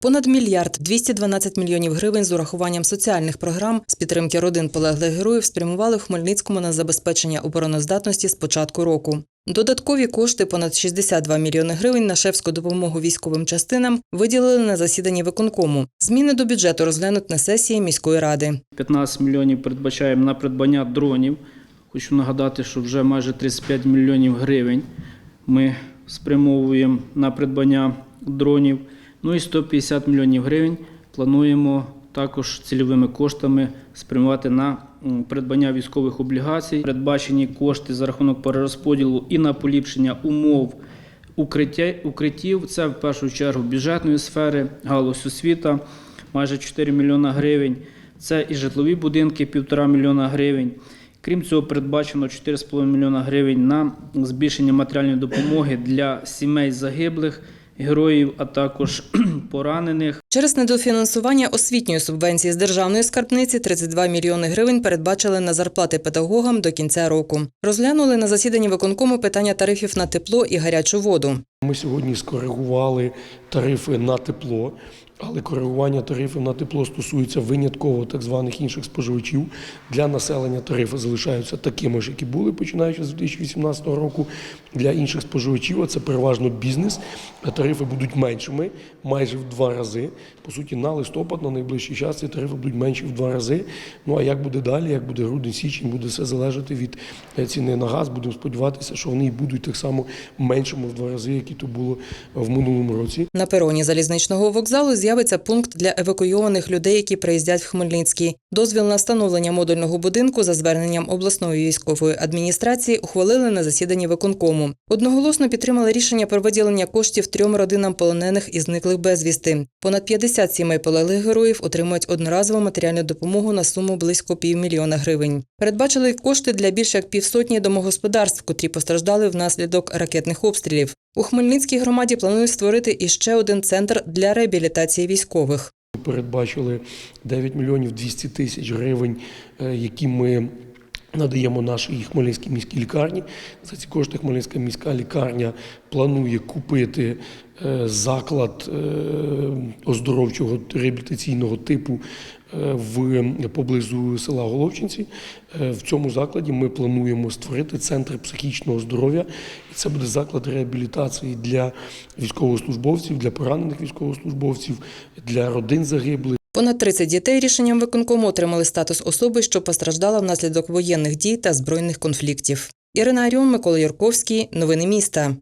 Понад мільярд 212 мільйонів гривень з урахуванням соціальних програм з підтримки родин полеглих героїв спрямували в Хмельницькому на забезпечення обороноздатності з початку року. Додаткові кошти понад 62 мільйони гривень на шефську допомогу військовим частинам виділили на засіданні виконкому. Зміни до бюджету розглянуть на сесії міської ради. 15 мільйонів передбачаємо на придбання дронів. Хочу нагадати, що вже майже 35 мільйонів гривень ми спрямовуємо на придбання дронів. Ну і 150 мільйонів гривень плануємо також цільовими коштами спрямувати на придбання військових облігацій. Передбачені кошти за рахунок перерозподілу і на поліпшення умов укриттів. Це в першу чергу бюджетної сфери, галузь освіта, майже 4 мільйона гривень. Це і житлові будинки 1,5 мільйона гривень. Крім цього, передбачено 4,5 мільйона гривень на збільшення матеріальної допомоги для сімей загиблих героїв, а також поранених. Через недофінансування освітньої субвенції з державної скарбниці 32 мільйони гривень передбачили на зарплати педагогам до кінця року. Розглянули на засіданні виконкому питання тарифів на тепло і гарячу воду. Ми сьогодні скоригували тарифи на тепло, але коригування тарифів на тепло стосується винятково так званих інших споживачів. Для населення тарифи залишаються такими ж, які були починаючи з 2018 року. Для інших споживачів, а це переважно бізнес, тарифи будуть меншими, майже в два рази. По суті, на листопад, на найближчий час ці тарифи будуть менші в два рази. Ну а як буде далі, як буде грудень, січень, буде все залежати від е, ціни на газ. Будемо сподіватися, що вони будуть так само меншими в два рази, як і то було в минулому році. На пероні залізничного вокзалу з'явиться пункт для евакуйованих людей, які приїздять в Хмельницький. Дозвіл на встановлення модульного будинку за зверненням обласної військової адміністрації ухвалили на засіданні виконкому. Одноголосно підтримали рішення про виділення коштів трьом родинам полонених і зниклих безвісти. Понад 50 сімей полеглих героїв отримують одноразову матеріальну допомогу на суму близько півмільйона гривень. Передбачили кошти для більш як півсотні домогосподарств, котрі постраждали внаслідок ракетних обстрілів. У Хмельницькій громаді планують створити іще один центр для реабілітації військових. Передбачили 9 мільйонів 200 тисяч гривень, е, які ми надаємо нашій Хмельницькій міській лікарні. За ці кошти Хмельницька міська лікарня планує купити е, заклад е, оздоровчого реабілітаційного типу е, в поблизу села Головчинці. В цьому закладі ми плануємо створити центр психічного здоров'я, і це буде заклад реабілітації для військовослужбовців, для поранених військовослужбовців, для родин загиблих. Понад 30 дітей рішенням виконкому отримали статус особи, що постраждала внаслідок воєнних дій та збройних конфліктів. Ірина Аріон, Микола Юрковський. Новини міста.